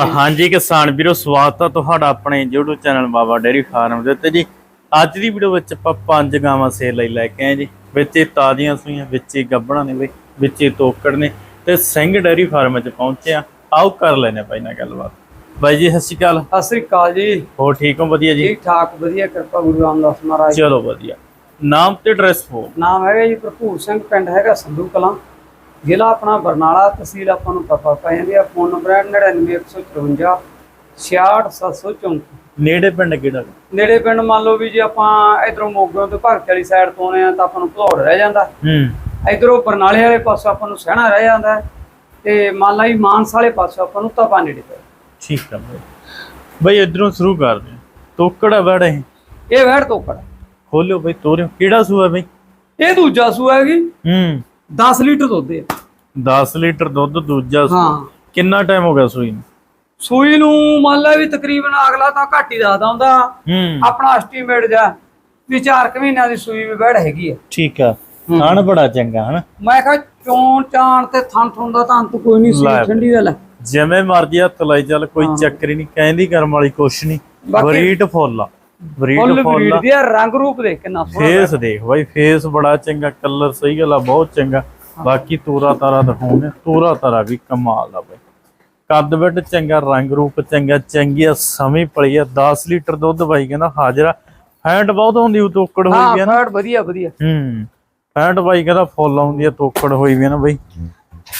ਹਾਂਜੀ। ਕਿਸਾਨ ਵੀਰੋ ਸਵਾਗਤ ਹੈ ਤੁਹਾਡਾ ਆਪਣੇ YouTube channel Baba dairy farm ਦੇ ਉੱਤੇ ਜੀ। ਅੱਜ ਦੀ ਵੀਡੀਓ ਵਿੱਚ ਆਪਾਂ ਪੰਜ ਗਾਵਾਂ ਸੇਲ ਲਈ ਲੈ ਕੇ ਆਏ ਜੀ। ਵਿੱਚ ਇਹ ਤਾਜ਼ੀਆਂ ਸੂਈਆਂ ਵਿੱਚ ਹੀ ਗੱਬਣਾ ਨੇ ਬਈ ਵਿੱਚ ਹੀ ਤੋਕੜ ਨੇ ਤੇ ਸਿੰਘ ਡੇਰੀ ਫਾਰਮ ਵਿੱਚ ਪਹੁੰਚੇ ਆ। ਆਓ ਕਰ ਲੈਨੇ ਭਾਈ ਨਾਲ ਗੱਲਬਾਤ। ਬਾਈ ਜੀ ਸਤਿ ਸ਼੍ਰੀ ਅਕਾਲ। ਸਤਿ ਸ੍ਰੀ ਅਕਾਲ ਜੀ। ਹੋਰ ਠੀਕ ਹੋ? ਵਧੀਆ ਜੀ? ਠੀਕ ਠਾਕ ਵਧੀਆ ਕਿਰਪਾ ਗੁਰੂ ਰਾਮਦਾਸ ਮਹਾਰਾਜ ਚਲੋ ਵਧੀਆ। ਨਾਮ ਤੇ ਐਡਰੈਸ ਹੋ ਨਾਮ ਹੈਗਾ ਜੀ ਭਰਪੂਰ ਸਿੰਘ ਪਿੰਡ ਹੈਗਾ ਸੰਧੂ ਕਲਾਂ। ਜ਼ਿਲ੍ਹਾ ਆਪਣਾ ਬਰਨਾਲਾ ਤਹਿਸੀਲ ਆਪਾਂ ਨੂੰ ਪਤਾ ਪੈ ਜਾਂਦੀ ਆ। ਫੋਨ ਨੰਬਰ ਹੈ 99154 66734 ਨੇੜੇ ਪਿੰਡ ਕਿਹੜਾ? ਨੇੜੇ ਪਿੰਡ ਮੰਨ ਲਓ ਵੀ ਜੇ ਆਪਾਂ ਇਧਰੋਂ ਮੋਗੋਂ ਤੋਂ ਭਗਤ ਵਾਲੀ ਸਾਈਡ ਤੋਂ ਆਉਣੇ ਆ ਤਾਂ ਆਪਾਂ ਨੂੰ ਭਲੌੜ ਰਹਿ ਜਾਂਦਾ। ਹੂੰ। ਇਧਰੋਂ ਬਰਨਾਲੇ ਵਾਲੇ ਪਾਸੋਂ ਆਪਾਂ ਨੂੰ ਸਹਿਣਾ ਰਹਿ ਜਾਂਦਾ। ਤੇ ਮੰਨ ਲਾ ਜੀ ਮਾਨਸ ਵਾਲੇ ਪਾਸੋਂ ਆਪਾਂ ਨੂੰ ਤਪਾ ਨੇੜੇ ਪੈ ਠੀਕ ਆ ਬਾਈ। ਬਾਈ ਇਧਰੋਂ ਸ਼ੁਰੂ ਕਰਦੇ ਤੋਕੜ ਬੜਾ ਇਹ? ਵਹਿੜ ਤੋਕੜ। ਖੋਲਿਓ ਬਾਈ ਤੋਰਿਓ। ਕਿਹੜਾ ਸੂਆ ਬਾਈ? ਇਹ ਦੂਜਾ ਸੂਆ ਹੈਗੀ। ਹੂੰ। 10 ਲੀਟਰ ਦੁੱਧ ਹੈ 10 ਲੀਟਰ ਦੁੱਧ ਦੂਜਾ ਹਾਂ। ਕਿੰਨਾ ਟਾਈਮ ਹੋ ਗਿਆ ਸੂਈ ਨੂੰ? ਸੂਈ ਨੂੰ ਮੰਨ ਲਾ ਵੀ ਤਕਰੀਬਨ ਅਗਲਾ ਤਾਂ ਘੱਟ ਹੀ ਦੱਸਦਾ ਹੁੰਦਾ। ਹੂੰ। ਆਪਣਾ ਐਸਟੀਮੇਟ ਜਾ ਵੀ 4 ਮਹੀਨਿਆਂ ਦੀ ਸੂਈ ਵੀ ਬੈੜ ਹੈਗੀ ਆ। ਠੀਕ ਆ। ਥਣ ਬੜਾ ਚੰਗਾ ਹਨਾ? ਮੈਂ ਕਿਹਾ ਚੋਣ ਚਾਣ ਤੇ ਥਣ ਥਣ ਦਾ ਤਾਂ ਅੰਤ ਕੋਈ ਨਹੀਂ ਲੈ। ਸੀ ਠੰਡੀ ਦਾ ਲੈ ਜਿਵੇਂ ਮਰਜ਼ੀ ਹੱਥ ਲਾਈ ਚੱਲ ਕੋਈ ਚੱਕਰ ਹੀ ਨਹੀਂ ਕਹਿੰਦੀ ਕਰਮ ਵਾਲੀ ਕੁਛ ਨਹੀਂ। ਬਾਕੀ- ਬਰੀਟ ਫੁੱਲ ਆ। ਫੁੱਲ ਫੁੱਲ ਬਰੀਡ ਆ। ਦੀ ਆ, ਰੰਗ ਰੂਪ ਦੇਖ ਕਿੰਨਾ ਸੋਹਣਾ ਫੇਸ ਦੇਖ ਬਾਈ ਫੇਸ ਬੜਾ ਚੰਗਾ ਕਲਰ ਸਹੀ ਗੱਲ ਆ ਬਹੁਤ ਚੰਗਾ। ਬਾਕੀ ਤੂਰਾ ਤਾਰਾ ਦਿਖਾਉਂਦੇ ਤੂਰਾ ਤਾਰਾ ਵੀ ਕਮਾਲ ਦਾ ਬਾਈ। ਕੱਦ ਵੱਡ ਚੰਗਾ ਰੰਗ ਰੂਪ ਚੰਗਾ ਚੰਗੀ ਆ ਸਮੀ ਪਲੀ ਆ। 10 ਲੀਟਰ ਦੁੱਧ ਬਾਈ ਕਹਿੰਦਾ ਹਾਜ਼ਰਾ ਫੈਂਟ ਬਹੁਤ ਹੁੰਦੀ ਉਹ ਤੋਕੜ ਹੋਈ ਹਾਂ ਵੀ ਆ ਨਾ। ਫੈਟ ਵਧੀਆ ਵਧੀਆ। ਹੂੰ ਫੈਂਟ ਬਾਈ ਕਹਿੰਦਾ ਫੁੱਲ ਆਉਂਦੀ ਆ ਤੋਕੜ ਹੋਈ ਵੀ ਨਾ ਬਾਈ।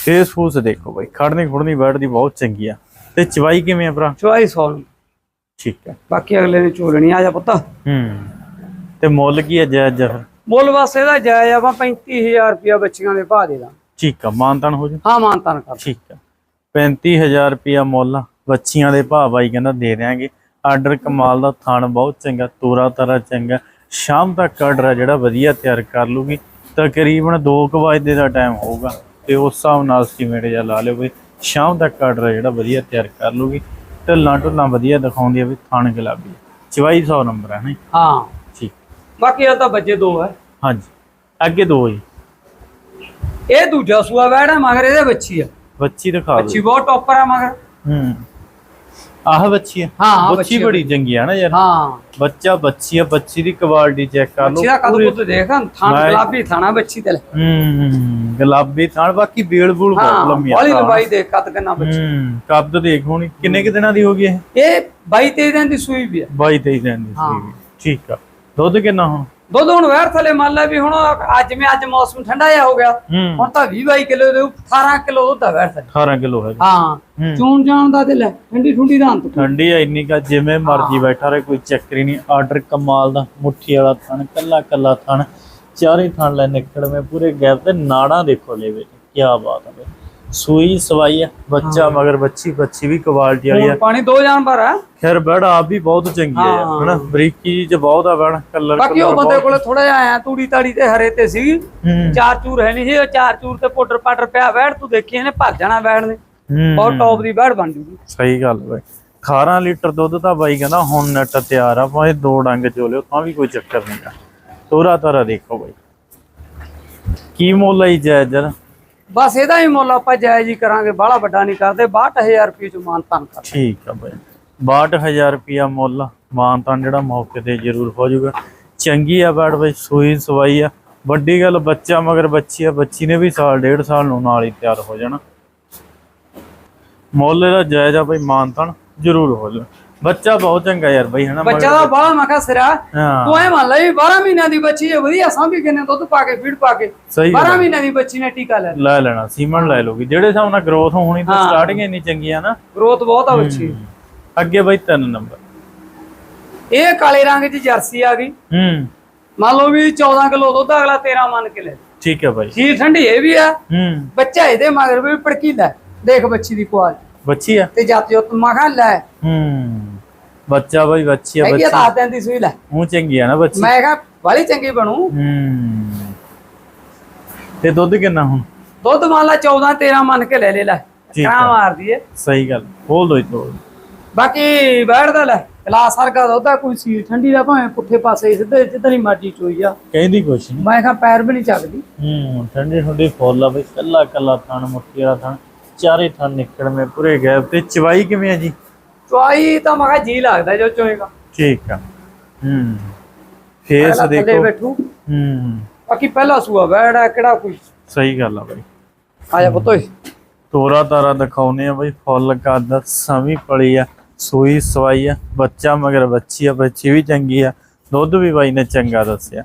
ਫੇਸ ਫੂਸ ਦੇਖੋ ਬਾਈ ਖੜਨੀ ਖੁੜਨੀ ਬੈਠਦੀ ਬਹੁਤ ਚੰਗੀ ਆ। ਤੇ ਚਵਾਈ ਕਿਵੇਂ ਆ ਭਰਾ? ਚੁਆਈ ਸੌ ਠੀਕ ਆ ਬਾਕੀ ਅਗਲੇ ਨੇ ਚੋਲਣੀ ਆ ਜਾ ਪੁੱਤ। ਹੂੰ। ਤੇ ਮੁੱਲ ਕੀ ਆ ਜਾਇਜ਼ ਜਿਹਾ ਫਿਰ? ਮੁੱਲ ਬਸ ਇਹਦਾ ਜਾਇਜ਼ ਆਪਾਂ 35000 ਰੁਪਇਆ ਬੱਚੀਆਂ ਦੇ ਭਾਅ ਦੇ ਦਾਂ ਠੀਕ ਆ ਮਾਨਤਨ ਹੋ ਜਾ? ਹਾਂ ਮਾਨਤਾਨ ਕਰ ਠੀਕ ਆ। 35000 ਰੁਪਿਆ ਮੁੱਲ। ਬੱਚੀਆਂ ਦੇ ਭਾਅ ਬਾਈ ਕਹਿੰਦਾ ਦੇ ਦਿਆਂਗੇ। ਆਰਡਰ ਕਮਾਲ ਦਾ ਥਣ ਬਹੁਤ ਚੰਗਾ ਤੋਰਾ ਤਰਾ ਚੰਗਾ। ਸ਼ਾਮ ਤੱਕ ਆਰਡਰ ਆ ਜਿਹੜਾ ਵਧੀਆ ਤਿਆਰ ਕਰ ਲੂਗੀ। ਤਕਰੀਬਨ 2 ਵਜੇ ਦਾ ਟਾਈਮ ਹੋਊਗਾ ਤੇ ਉਸ ਹਿਸਾਬ ਨਾਲ ਐਸਟੀਮੇਟ ਜਿਹਾ ਲਾ ਲਿਓ ਬਈ ਸ਼ਾਮ ਤੱਕ ਆਰਡਰ ਜਿਹੜਾ ਵਧੀਆ ਤਿਆਰ ਕਰ ਲੂਗੀ। ਢੱਲਾਂ ਢੁੱਲਾਂ ਵਧੀਆ ਦਿਖਾਉਂਦੀ ਆ ਵੀ ਥਣ ਗੁਲਾਬੀ ਚਵਾਈ 100 ਨੰਬਰ ਹੈ ਨਾ ਹਾਂ। ਠੀਕ। ਬਾਕੀ ਇਹ ਤਾਂ ਬੱਚੇ ਦੋ ਹੈ ਹਾਂਜੀ। ਅੱਗੇ ਦੋ ਜੀ। ਇਹ ਦੂਜਾ ਸੂਆ ਵੈੜ ਹੈ ਮਗਰ ਇਹਦੇ ਬੱਚੀ ਆ। ਬੱਚੀ ਦਿਖਾ ਦਿਓ। ਬੱਚੀ ਬਹੁਤ ਟੌਪਰ ਆ ਮਗਰ। ਹੂੰ। ਆਹ ਬੱਚੀ ਹਾਂ, ਬੱਚੀ ਬੱਚੀ। ਬੜੀ ਚੰਗੀ ਆ ਨਾ ਯਾਰ। ਹਾਂ। ਬੱਚਾ ਬੱਚੀ ਆ ਬੱਚੀ ਦੀ ਕੁਆਲਿਟੀ ਚੈੱਕ ਕਰ ਬੱਚੀ ਦਾ ਲਓ ਕਦ ਪੁੱਤ ਦੇਖ ਥਾਂ ਮੈਂ- ਗੁਲਾਬੀ ਥਾਣਾ ਬੱਚੀ ਤੇ ਹੂੰ ਗੁਲਾਬੀ ਥਾਣ ਬਾਕੀ ਬੇਲ ਬੂਲ ਬਹੁਤ ਲੰਮੀ ਆ ਬੜੀ ਲੰਬਾਈ ਦੇਖ ਕਦ ਕਿੰਨਾ ਬੱਚੀ। ਹੂੰ ਕੱਦ ਦੇਖ ਹੋਣੀ। ਕਿੰਨੇ ਕਿ ਦਿਨਾਂ ਦੀ ਹੋ ਗਈ ਇਹ? ਇਹ 22 23 ਦਿਨ ਦੀ ਸੂਈ ਵੀ ਆ। 22 23 ਦਿਨ ਦੀ ਹਾਂ। ਸੀ ਠੀਕ ਆ। ਦੁੱਧ ਕਿੰਨਾ ਹੁਣ? ਦੁੱਧ ਹੁਣ ਵੈਰ ਥਲੇ ਮੰਨ ਲੈ ਵੀ ਹੁਣ ਅੱਜ ਮੈਂ ਅੱਜ ਮੌਸਮ ਠੰਡਾ ਜਿਹਾ ਹੋ ਗਿਆ ਹੁਣ ਤਾਂ 20 22 ਕਿਲੋ ਦੇ 18 ਕਿਲੋ ਦੁੱਧ ਆ ਵੈਰ ਥਲੇ। 18 ਕਿਲੋ ਹੈ ਹਾਂ। ਚੂਣ ਜਾਣ ਦਾ ਤੇ ਲੈ ਠੰਡੀ ਠੁੰਡੀ ਦਾ ਅੰਤ। ਠੰਡੀ ਆ ਇੰਨੀ ਕਾ ਜਿਵੇਂ ਮਰਜ਼ੀ ਬੈਠਾ ਰਹੇ ਕੋਈ ਚੱਕਰ ਹੀ ਨਹੀਂ। ਆਰਡਰ ਕਮਾਲ ਦਾ ਮੁੱਠੀ ਵਾਲਾ ਥਣ ਕੱਲਾ ਕੱਲਾ ਥਣ ਚਾਰੇ ਥਣ ਲੈ ਨਿਕੜਵੇਂ ਪੂਰੇ ਗੈਪ ਤੇ ਨਾੜਾਂ ਦੇਖੋ ਲੈ ਵੇ ਕੀ ਬਾਤ ਹੈ ਸੂਈ ਸਵਾਈ ਆ ਬੱਚਾ ਮਗਰ ਬੱਚੀ ਬੱਚੀ ਵੀ ਕੁਆਲਿਟੀ ਵਾਲੀ ਆ। ਪਾਣੀ ਦੋ ਜਾਨਵਰ ਆ ਖੈਰ ਬੜ ਆਪ ਵੀ ਬਹੁਤ ਚੰਗੀ ਹਾਂ। ਹਨਾ? ਬਰੀਕੀ ਚ ਬਹੁਤ ਆ ਬਣ ਕਲਰ ਬਾਕੀ ਉਹ ਬੰਦੇ ਕੋਲੇ ਥੋੜਾ ਜਿਹਾ ਆਇਆ ਤੂੜੀ ਤਾੜੀ ਤੇ ਹਰੇ ਤੇ ਸੀ। ਚਾਰ ਚੂਰ ਹੈ ਨਹੀਂ ਸੀ ਉਹ ਚਾਰ ਚੂਰ ਤੇ ਪਾਊਡਰ ਪਾਟਰ ਪਿਆ ਵੈੜ ਤੂੰ ਦੇਖੀ ਇਹਨੇ ਭੱਜ ਜਾਣਾ ਵੈੜ ਨੇ ਬਹੁਤ ਟੌਪ ਦੀ ਵੈੜ ਬਣ ਜੂਗੀ। ਸਹੀ ਗੱਲ ਬਾਈ। 18 ਲੀਟਰ ਦੁੱਧ ਤਾਂ ਬਾਈ ਕਹਿੰਦਾ ਹੁਣ ਨੈਟ ਤਿਆਰ ਆ ਭਾਵੇਂ ਦੋ ਡੰਗ ਚੋਲਿਓ ਤਾਂ ਵੀ ਕੋਈ ਚੱਕਰ ਨਹੀਂਗਾ ਤੋਰਾ ਤਾਰਾ ਦੇਖੋ ਬਾਈ। ਕੀ ਮੁੱਲ ਆਈ ਜਾਇਜ਼ ਜਰ ਬਸ ਇਹਦਾ ਹੀ ਮੁੱਲ ਆਪਾਂ ਜਾਇਜ਼ ਹੀ ਕਰਾਂਗੇ, ਬਾਹਲਾ ਵੱਡਾ ਨਹੀਂ ਕਰਦੇ 62000 ਰੁਪਏ ਚ ਮਾਨਤਾਨ ਕਰ ਠੀਕ ਆ ਬਾਈ। 62000 ਰੁਪਿਆ ਮੁੱਲ ਮਾਨਤਾਨ ਜਿਹੜਾ ਮੌਕੇ ਤੇ ਜ਼ਰੂਰ ਹੋ ਜਾਊਗਾ ਚੰਗੀ ਆ ਬੈੜ ਬਾਈ, ਸੂਈ ਸਵਾਈ ਆ। ਵੱਡੀ ਗੱਲ ਬੱਚਾ ਮਗਰ ਬੱਚੀ ਆ, ਬੱਚੀ ਨੇ ਵੀ ਸਾਲ, ਡੇਢ ਸਾਲ ਨੂੰ ਨਾਲ ਹੀ ਤਿਆਰ ਹੋ ਜਾਣਾ। ਮੁੱਲ ਇਹਦਾ ਜਾਇਜ਼ ਆ ਬਾਈ ਮਾਨਤਾਨ ਜ਼ਰੂਰ ਹੋ ਜਾ ਬੱਚਾ ਬਹੁਤ ਚੰਗਾ ਯਾਰ ਬਾਈ ਹਨਾ ਬੱਚਾ ਦਾ ਬਾਹਲਾ ਮੈਂ ਕਿਹਾ ਸਿਰਾ ਤੂੰ ਐ ਮੰਨ ਲੈ ਵੀ 12 ਮਹੀਨਿਆਂ ਦੀ ਬੱਚੀ ਹੈ ਵਧੀਆ ਸਾਂਭੀ ਕਿੰਨੇ ਦੁੱਧ ਪਾ ਕੇ ਫੀਡ ਪਾ ਕੇ। ਸਹੀ 12 ਮਹੀਨਿਆਂ ਦੀ ਬੱਚੀ ਨੇ ਟੀਕਾ ਲੈ ਲੈ ਲੈਣਾ ਸੀਮਨ ਲੈ ਲੋਗੀ ਜਿਹੜੇ ਹਿਸਾਬ ਨਾਲ ਗਰੋਥ ਹੋਣੀ ਤਾਂ। ਸਟਾਰਟਿੰਗ ਇੰਨੀ ਚੰਗੀ ਆ ਨਾ। ਗਰੋਥ ਬਹੁਤ ਆ ਬੱਚੀ। ਅੱਗੇ ਬਾਈ ਤਿੰਨ ਨੰਬਰ ਇਹ ਕਾਲੇ ਰੰਗ 'ਚ ਜਰਸੀ ਆ ਗਈ। ਹੂੰ। ਮੰਨ ਲਓ ਵੀ 14 ਕਿਲੋ ਦੁੱਧ ਅਗਲਾ 13 ਮੰਨ ਕੇ ਲੈ। ਠੀਕ ਹੈ ਬਾਈ। ਜੀ ਠੰਡੀ ਇਹ ਵੀ ਆ। ਹੂੰ। ਬੱਚਾ ਇਹਦੇ ਮਗਰ ਵੀ ਪੜਕੀਦਾ ਦੇਖ ਬੱਚੀ ਦੀ ਕੁਆਲਿਟੀ। ਬੱਚੀ ਆ। ਤੇ ਜੱਤ ਜੋ ਤੁਮਾ ਖਾ ਲੈ। ਹੂੰ। ਬੱਚਾ ਬਾਈ ਬੱਚੀ ਆ ਆ ਬੱਚੀ। ਤਾਂ ਆਦਿਆਂ ਦੀ ਸੂਈ ਲੈ। ਉਹ ਚੰਗੀ ਆ ਨਾ ਬੱਚੀ। ਮੈਂ ਕਿਹਾ ਬੜੀ ਚੰਗੀ ਬਣੂ। ਹੂੰ। ਤੇ ਦੁੱਧ ਕਿੰਨਾ ਹੁਣ? ਦੁੱਧ ਮੰਨ ਲਾ 14 13 ਮੰਨ ਕੇ ਲੈ ਲੈ ਲੈ। ਠੀਕ ਕਾ। ਮਾਰਦੀ ਏ ਸਹੀ ਗੱਲ। ਬੋਲ ਦੋ ਇਤੋ ਬਾਕੀ ਬੈਠਦਾ ਲੈ। ਗਲਾਸ ਵਰਗਾ ਦੁੱਧ ਆ ਕੋਈ ਸੀ ਠੰਡੀ ਦਾ ਭਾਵੇਂ ਪੁੱਠੇ ਪਾਸੇ ਸਿੱਧੇ ਜਿੱਦਾਂ ਹੀ ਮਰਜ਼ੀ ਚੋਈ ਆ ਕਹਿੰਦੀ ਕੁਛ ਨਹੀਂ ਮੈਂ ਕਿਹਾ ਪੈਰ ਵੀ ਨਹੀਂ ਚੱਕਦੀ। ਹੂੰ ਠੰਡੀ ਠੰਡੀ ਫੁੱਲ ਆ ਬਈ ਕੱਲਾ ਕੱਲਾ ਥਣ ਮੁੱਠੀ ਵਾਲਾ ਥਣ। ਚਾਰੇ ਥਾਂ ਨਿਕਲਵੇਂ ਪੂਰੇ ਗੈਪ ਤੇ। ਚਵਾਈ ਕਿਵੇਂ ਆ ਜੀ? ਚੁਆਈ ਤਾਂ ਮੈਂ ਕਿਹਾ ਜੀ ਲੱਗਦਾ ਜੋ ਚੋਏਗਾ। ਠੀਕ ਆ। ਹੂੰ। ਫੇਸ ਦੇਖੋ ਬੈਠੂ। ਹੂੰ। ਬਾਕੀ ਪਹਿਲਾ ਸੂਆ ਬੈੜਾ ਕਿਹੜਾ ਕੋਈ? ਸਹੀ ਗੱਲ ਆ ਬਾਈ। ਆ ਜਾ ਪੁੱਤੋਏ ਤੋਰਾ ਤਾਰਾ ਦਿਖਾਉਨੇ ਆ ਬਈ। ਫੁੱਲ ਕੱਦ ਸਮੀ ਪਲੀ ਆ ਸੂਈ ਸਵਾਈ ਆ। ਬੱਚਾ ਮਗਰ ਬੱਚੀ ਆ ਬੱਚੀ ਵੀ ਚੰਗੀ ਆ। ਦੁੱਧ ਵੀ ਬਾਈ ਨੇ ਚੰਗਾ ਦੱਸਿਆ।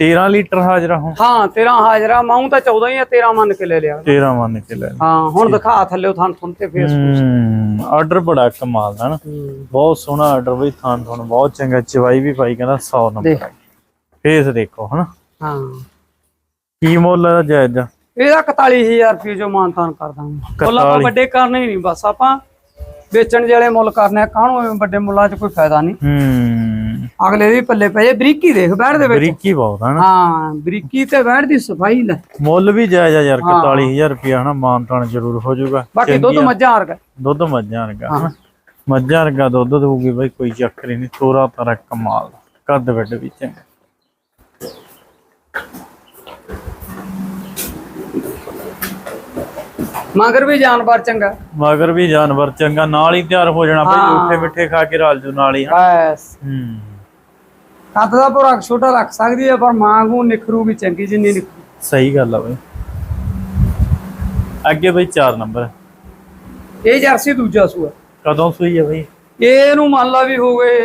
13 ਲੀਟਰ ਹਾਜ਼ਰਾ ਹੁਣ। ਹਾਂ ਤੇਰਾ ਹਾਜ਼ਰਾ ਮਾਉਂ ਤਾਂ 14 ਹੀ ਆ 13 ਮੰਨ ਕੇ ਲੈ ਲਿਆ। 13 ਮੰਨ ਕੇ ਲੈ ਹਾਂ ਹੁਣ ਦਿਖਾ ਥੱਲੇ ਥਾਂ ਥੁੰਨ ਤੇ ਫੇਸ ਹੂੰ ਆਰਡਰ ਬੜਾ ਕਮਾਲ ਦਾ ਨਾ। ਬਹੁਤ ਸੋਹਣਾ ਆਰਡਰ ਬਈ ਥਾਂ ਥਾਂ ਬਹੁਤ ਚੰਗਾ। ਚਵਾਈ ਵੀ ਪਾਈ ਕਹਿੰਦਾ 100 ਨੰਬਰ ਫੇਸ ਦੇਖੋ ਹਨਾ। ਹਾਂ। ਕੀ ਮੁੱਲ ਹੈ ਜਾਇਜ਼ ਦਾ? ਇਹਦਾ 41000 ਰੁਪਏ ਜੋ ਮਾਨਤਾਨ ਕਰ ਦਾਂਗੇ। ਮੁੱਲ ਆਪਾਂ 41 ਵੱਡੇ ਕਰਨੇ ਹੀ ਨਹੀਂ ਬਸ ਆਪਾਂ ਵੇਚਣ ਜਿਹੜੇ ਮੁੱਲ ਕਰਨੇ ਕਾਹਨੂੰ ਵੱਡੇ ਮੁੱਲਾਂ 'ਚ ਕੋਈ ਫਾਇਦਾ ਨਹੀਂ। ਹੂੰ। ਅਗਲੇ ਦੇ ਪੱਲੇ ਪਏ ਬਰੀਕੀ ਦੇਖ ਬੈਠ ਦੇ ਵਿੱਚ। ਬਰੀਕੀ ਬਹੁਤ ਹੈ ਨਾ। ਹਾਂ ਬਰੀਕੀ ਤੇ ਬੈਠ ਦੀ ਸਫ਼ਾਈ ਲੈ। ਮੁੱਲ ਵੀ ਜਾਇਜ਼ ਆ ਯਾਰ 41000 ਰੁਪਿਆ ਹਨਾ ਮਾਨਤਾਨ ਜ਼ਰੂਰ ਹੋ ਜਾਊਗਾ। ਬਾਕੀ ਦੁੱਧ ਮੱਝਾਂ ਵਰਗਾ। ਦੁੱਧ ਮੱਝਾਂ ਵਰਗਾ ਮੱਝਾਂ ਵਰਗਾ ਦੁੱਧ ਦਊਗੀ ਬਈ ਕੋਈ ਚੱਕਰ ਹੀ ਨਹੀਂ ਤੋਰਾ ਤਾਰਾ ਕਮਾਲ। ਕੱਦ ਵੱਡ ਵੀ ਚੰਗਾ। ਮਗਰ ਵੀ ਜਾਨਵਰ ਚੰਗਾ। ਮਗਰ ਵੀ ਜਾਨਵਰ ਚੰਗਾ ਨਾਲ ਹੀ ਤਿਆਰ ਹੋ ਜਾਣਾ ਹਾਂ। ਉੱਠੇ ਮਿੱਠੇ ਖਾ ਕੇ ਰਾਲ ਜੂ ਨਾਲ ਹੀ ਹਨਾ। ਬਸ। ਹੂੰ। ਕੱਦ ਦਾ ਪੂਰਾ ਛੋਟਾ ਰੱਖ ਸਕਦੀ ਹੈ ਪਰ ਮਾਂਗੂ ਨਿਖਰੂ ਵੀ ਚੰਗੀ ਜਿੰਨੀ ਨਿਖਰੂ ਸਹੀ ਗੱਲ ਆ ਬਈ। ਅੱਗੇ ਬਈ 4 ਨੰਬਰ। ਇਹ ਜਰਸੀ ਦੂਜਾ ਸੂਆ। ਕਦੋਂ ਸੂਈ ਆ ਬਈ? ਇਹਨੂੰ ਮੰਨ ਲਾ ਵੀ ਹੋ ਗਏ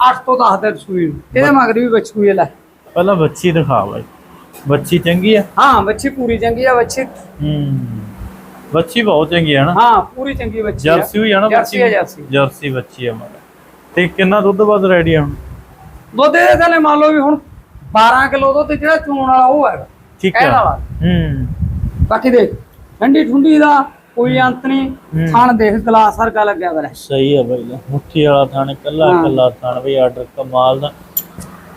8 ਤੋਂ 10 ਦਿਨ ਸੂਈ ਨੂੰ। ਇਹਦੇ ਮਗਰ ਵੀ ਬੱਚੀ ਹੋਈ ਲੈ। ਪਹਿਲਾਂ ਬੱਚੀ ਦਿਖਾ ਬਈ। ਬੱਚੀ ਚੰਗੀ ਆ? ਹਾਂ ਬੱਚੀ ਪੂਰੀ ਚੰਗੀ ਆ ਬੱਚੀ। ਹੂੰ। ਬੱਚੀ ਬਹੁਤ ਚੰਗੀ ਆ ਨਾ? ਹਾਂ ਪੂਰੀ ਚੰਗੀ ਬੱਚੀ ਆ। ਜਰਸੀ ਹੋਈ ਆ ਨਾ ਜਰਸੀ ਆ ਜਰਸੀ। ਜਰਸੀ ਬੱਚੀ ਆ ਮਗਰ ਤੇ ਕਿੰਨਾ ਦੁੱਧ ਵੱਧ ਰੈਡੀ ਆ ਹੁਣ? ਦੁੱਧ ਦੇ ਥੱਲੇ ਮੰਨ ਲਓ ਵੀ ਹੁਣ 12 ਕਿਲੋ ਦੁੱਧ ਜਿਹੜਾ ਚੂਣ ਵਾਲਾ ਉਹ ਹੈਗਾ। ਠੀਕ ਵਾਲਾ। ਹੂੰ। ਬਾਕੀ ਦੇਖ ਠੰਡੀ ਠੁੰਡੀ ਦਾ ਕੋਈ ਅੰਤ ਨਹੀਂ। ਥਣ ਦੇਖ ਗਲਾਸ ਵਰਗਾ ਲੱਗਿਆ ਹੋਇਆ। ਸਹੀ ਆ ਬਈ। ਮੁੱਠੀ ਵਾਲਾ ਥਾਣ ਕੱਲਾ ਹਾਂ। ਕੱਲਾ ਥਾਣ ਬਈ ਆਰਡਰ ਕਮਾਲ ਦਾ।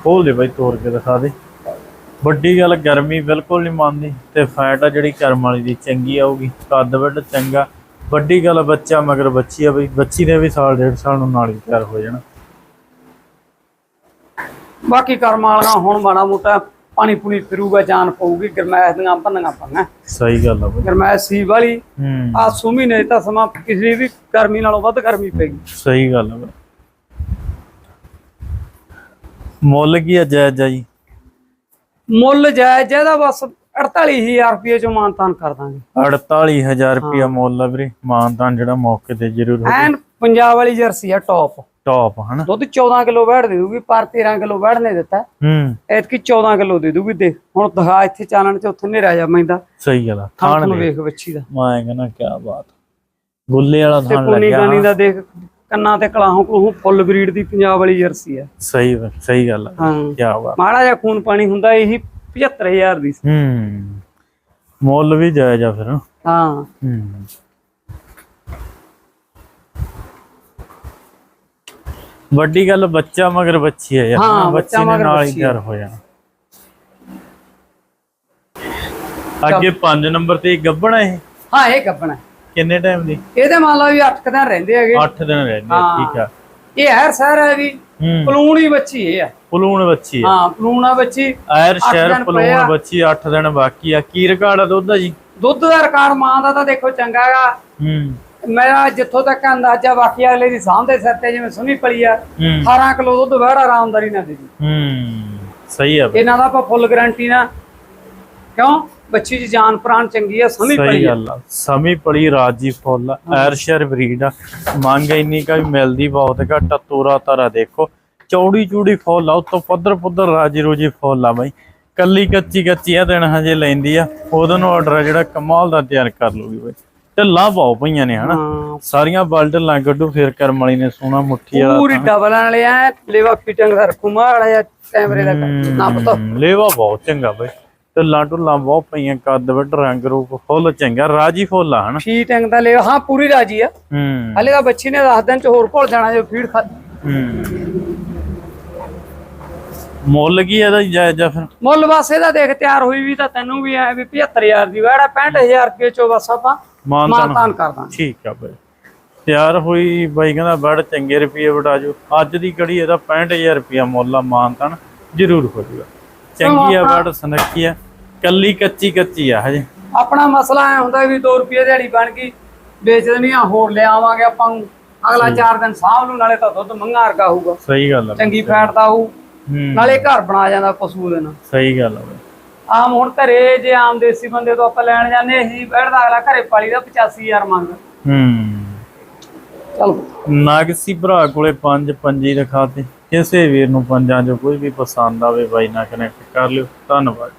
ਖੋਲ ਦੇ ਬਈ ਤੋੜ ਕੇ ਦਿਖਾ ਦੇ। ਵੱਡੀ ਗੱਲ ਗਰਮੀ ਬਿਲਕੁਲ ਨਹੀਂ ਮੰਨਦੀ ਤੇ ਫੈਟ ਆ ਜਿਹੜੀ ਕਰਮ ਵਾਲੀ ਦੀ ਚੰਗੀ ਆਊਗੀ। ਕੱਦ ਵੱਡ ਚੰਗਾ। ਵੱਡੀ ਗੱਲ ਬੱਚਾ ਮਗਰ ਬੱਚੀ ਆ ਬਈ ਬੱਚੀ ਦੇ ਵੀ ਸਾਲ ਡੇਢ ਸਾਲ ਨੂੰ ਨਾਲ ਹੀ ਤਿਆਰ ਹੋ ਜਾਣਾ। ਬਾਕੀ ਕਰਮ ਵਾਲੀਆਂ ਹੁਣ ਮਾੜਾ ਮੋਟਾ ਪਾਣੀ ਪੂਣੀ ਫਿਰੂਗਾ ਜਾਨ ਪਊਗੀ ਗਰਮੈਸ਼ ਦੀਆਂ ਭੰਨੀਆਂ ਪਾਂਗਾ ਸਹੀ ਗੱਲ ਆ ਬਈ। ਗਰਮੈਸ਼ ਸੀ ਵਾਲੀ ਆ ਸੂ ਮਹੀਨੇ ਤਾਂ ਸਮਾਂ ਕਿਸੇ ਵੀ ਗਰਮੀ ਨਾਲੋਂ ਵੱਧ ਗਰਮੀ ਪੈਗੀ ਸਹੀ ਗੱਲ ਆ ਮੁੱਲ ਕੀ ਆ ਜਾਇਜ਼ ਜੀ? ਮੁੱਲ ਜਾਇਜ਼ ਇਹਦਾ ਬਸ 48000 ਰੁਪਏ ਚੋਂ ਮਾਨਤਾਨ ਕਰ ਦਾਂਗੇ। 48000 ਰੁਪਿਆ ਮੁੱਲ ਆ ਵੀਰੇ ਮਾਨਤਾਨ ਜਿਹੜਾ ਮੌਕੇ ਤੇ ਜ਼ਰੂਰ ਹੋ ਐਨ ਪੰਜਾਬ ਵਾਲੀ ਜਰਸੀ ਆ ਟੌਪ ਟੌਪ ਹਨਾ? ਦੁੱਧ 14 ਕਿਲੋ ਵੜ ਦੇ ਦੂਗੀ ਪਰ 13 ਕਿਲੋ ਵੜ ਨੇ ਦਿੱਤਾ। ਹੂੰ। ਐਤਕੀ 14 ਕਿਲੋ ਦੇ ਦੂਗੀ ਦੇਖ ਹੁਣ ਦਿਖਾ ਇੱਥੇ ਚਾਨਣ ਚ ਉੱਥੇ ਨੇਰਾ ਜਾ ਮੈਂਦਾ ਸਹੀ ਗੱਲ ਆ ਥਾਣ ਨੂੰ ਵੇਖ ਬੱਚੀ ਦਾ। ਮੈਂ ਕਹਿੰਦਾ ਕੀ ਬਾਤ। ਗੁੱਲੇ ਵਾਲਾ ਤੇ ਥਾਣ ਕੋਨੀ ਲੱਗਿਆ ਗਾਨੀ ਦਾ ਦੇਖ ਕੰਨਾਂ ਤੇ ਕਲਾਹੋਂ ਕੋਲੋਂ ਫੁੱਲ ਬਰੀਡ ਦੀ ਪੰਜਾਬ ਵਾਲੀ ਜਰਸੀ ਆ। ਸਹੀ ਵਾ- ਸਹੀ ਗੱਲ ਆ। ਹਾਂ। ਕੀ ਬਾਤ। ਮਾੜਾ ਜਿਹਾ ਖੂਨ ਪਾਣੀ ਹੁੰਦਾ ਇਹੀ 75000 ਦੀ ਸੀ। ਹੂੰ। ਮੁੱਲ ਵੀ ਜਾਇਜ਼ ਆ ਫਿਰ। ਹਾਂ। ਹੂੰ। ਵੱਡੀ ਗੱਲ ਬੱਚਾ ਮਗਰ ਬੱਚੀ ਹੈ ਯਾਰ। ਬੱਚਾ ਨੇ ਨਾਲ ਹੀ ਬੱਚੀ ਹੈ। ਜਾਣਾ ਅੱਗੇ 5 ਨੰਬਰ ਤੇ ਗੱਬਣ ਹੈ ਇਹ? ਹਾਂ ਇਹ ਕੱਪਣਾ ਕਿੰਨੇ ਟਾਈਮ ਦੀ? ਇਹਦੇ ਮੰਨ ਲਓ ਵੀ 8 ਦਿਨ ਰਹਿੰਦੇ ਹੈਗੇ। 8 ਦਿਨ ਰਹਿੰਦੇ। ਠੀਕ ਆ। ਇਹ ਹੈ ਸਰ ਹੈ ਵੀ ਹੂੰ। ਪਲੂਣੀ ਬੱਚੀ ਇਹ ਹੈ। ਪਲੂਣ ਬੱਚੀ ਹੈ। ਹਾਂ ਪਲੂਣਾ ਬੱਚੀ। ਅੱਠ ਸ਼ਹਿਰ ਪਲੂਣ। ਬੱਚੀ 8 ਦਿਨ ਬਾਕੀ ਆ। ਕੀ ਰਿਕਾਰਡ ਆ ਦੁੱਧ ਦਾ ਜੀ? ਦੁੱਧ ਦਾ ਰਿਕਾਰਡ ਮਾਂ ਦਾ ਤਾਂ ਦੇਖੋ ਚੰਗਾ ਹੈਗਾ। ਹੂੰ। ਮੇਰਾ ਜਿੱਥੋਂ ਤੱਕ ਅੰਦਾਜ਼ਾ ਬਾਕੀ ਅਗਲੇ ਦੀ ਸਾਹਮਣੇ ਸਿਰ ਤੇ ਜਿਵੇਂ ਸੁਣੀ ਪਲੀ ਆ ਹੂੰ। 18 ਕਿਲੋ ਦੁੱਧ ਵੜਾ ਆਰਾਮਦਾਰੀ ਨਾਲ ਦੇ ਦੀ ਹੂੰ ਸਹੀ ਆ ਇਹਨਾਂ ਦਾ ਆਪਾਂ ਫੁੱਲ ਗਾਰੰਟੀ ਨਾ ਕਿਉਂ? ਬੱਚੀ ਦੀ ਜਾਨ ਪ੍ਰਾਣ ਚੰਗੀ ਆ ਸਹੀ ਪਲੀ ਆ। ਗੱਲ ਆ। ਸਮੀ ਪੜੀ ਰਾਜੀ ਫੁੱਲ ਐਰਸ਼ਰ ਬਰੀਡ ਆ। ਮੰਗ ਇੰਨੀ ਕਾ ਵੀ ਮਿਲਦੀ ਬਹੁਤ ਘੱਟ ਤੋਰਾ ਤਾਰਾ ਦੇਖੋ। ਚੌੜੀ ਚੂੜੀ ਫੁੱਲ ਆ। ਉਤੋਂ ਪੱਧਰ ਪੁੱਧਰ ਰਾਜੀ ਰੋਜੀ ਫੁੱਲ ਆ ਬਾਈ। ਕੱਲੀ ਕੱਚੀ ਕੱਚੀ ਆ ਦਿਨ ਹਜੇ ਲੈਂਦੀ ਆ। ਉਹਦੋਂ ਨੂੰ ਆਰਡਰ ਆ ਜਿਹੜਾ ਕਮਾਲ ਦਾ ਤਿਆਰ ਕਰ ਲੂਗੀ ਬਾਈ। ਢੱਲਾਂ ਪਾਉ ਪਈਆਂ ਨੇ ਹਨਾ? ਸਾਰੀਆਂ ਬਲ ਢੱਲਾਂ ਕੱਢੂ ਫੇਰ ਕਰਮ ਵਾਲੀ ਨੇ ਸੋਹਣਾ ਮੁੱਠੀ ਵਾਲਾ ਪੂਰੀ ਡਬਲ ਵਾਲੇ ਆ ਲੇਵਾ ਫਿਟਿੰਗ ਦਾ ਰੱਖੂ ਮਾੜਾ ਜਿਹਾ ਕੈਮਰੇ ਦਾ ਕਰ- ਨਾ ਪਤਾ ਹਮ, ਲੇਵਾ ਬਹੁਤ ਚੰਗਾ ਬਾਈ। ਢੱਲਾਂ ਢੁੱਲਾਂ ਬਹੁਤ ਪਈਆਂ ਕੱਦ ਵੱਡ ਰੰਗ ਰੂਪ ਫੁੱਲ ਚੰਗਾ ਰਾਜੀ ਫੁੱਲ ਆ ਹਨਾ? ਫੀਟਿੰਗ ਦਾ ਲੇਵਾ ਹਾਂ ਪੂਰੀ ਰਾਜੀ ਆ। ਹਲੇ ਤਾਂ ਬੱਚੀ ਨੇ 10 ਦਿਨ ਚ ਹੋਰ ਭੁੱਲ ਜਾਣਾ ਜੇ ਫੀਡ ਖਾ ਹੂੰ। ਮੁੱਲ ਕੀ ਇਹਦਾ ਜਾਇਜ਼ ਆ ਫਿਰ? ਮੁੱਲ ਬਸ ਇਹਦਾ ਦੇਖ ਤਿਆਰ ਹੋਈ ਵੀ ਤਾਂ ਤੈਨੂੰ ਵੀ ਐ ਵੀ 75000 ਦੀ ਵਾੜਾ 65000 ਰੁਪਏ ਚੋਂ ਬਸ ਆਪਾਂ ਮਾਨਤਾਨ ਕਰ ਦਾਂਗੇ। ਠੀਕ ਆ ਬਾਈ। ਤਿਆਰ ਹੋਈ ਬਾਈ ਕਹਿੰਦਾ ਬੜ ਚੰਗੇ ਰੁਪਏ ਵਟਾ ਜੋ। ਅੱਜ ਦੀ ਕੜੀ ਇਹਦਾ 65000 ਰੁਪਿਆ ਮੁੱਲ ਆ ਮਾਨਤਾਨ ਜ਼ਰੂਰ ਹੋ ਜੂਗਾ ਚੰਗੀ ਆ ਬੜ ਸੁਨੱਖੀ ਆ। ਕੱਲੀ ਕੱਚੀ ਕੱਚੀ ਆ ਹਜੇ। ਆਪਣਾ ਮਸਲਾ ਐ ਹੁੰਦਾ ਵੀ 2 ਰੁਪਏ ਦਿਹਾੜੀ ਬਣ ਗਈ ਵੇਚ ਦੇਣੀ ਆ ਹੋਰ ਲੈ ਆਵਾਂਗੇ ਆਪਾਂ ਨੂੰ। ਅਗਲਾ 4 ਦਿਨ ਸਾਂਭ ਲੂ ਨਾਲੇ ਤਾਂ ਦੁੱਧ ਮੰਗਾ ਹੋਊਗਾ। ਸਹੀ ਗੱਲ ਆ। ਚੰਗੀ ਫੈਟ ਦਾ ਹੋਊ। ਨਾਲੇ ਘਰ ਬਣਾ ਜਾਂਦਾ ਪਸ਼ੂ ਦੇ ਨਾਲ। ਸਹੀ ਗੱਲ ਆ ਬਈ। ਆਮ ਹੁਣ ਘਰੇ ਜੇ ਆਮ ਦੇਸੀ ਬੰਦੇ ਤੋਂ ਆਪਾਂ ਲੈਣ ਜਾਂਦੇ ਅਸੀਂ ਬੈਠਦਾ ਅਗਲਾ ਘਰੇ ਪਾਲੀ ਦਾ 85000 ਮੰਗ। ਹੂੰ। ਚਲ। ਨਾਗਸੀ ਭਰਾ ਕੋਲੇ ਪੰਜ ਪੰਜੀ ਰਖਾਤੇ ਕਿਸੇ ਵੀਰ ਨੂੰ ਪੰਜਾਂ ਚੋਂ ਕੋਈ ਵੀ ਪਸੰਦ ਆਵੇ ਬਾਈ ਨਾਲ ਕਨੈਕਟ ਕਰ ਲਿਓ। ਧੰਨਵਾਦ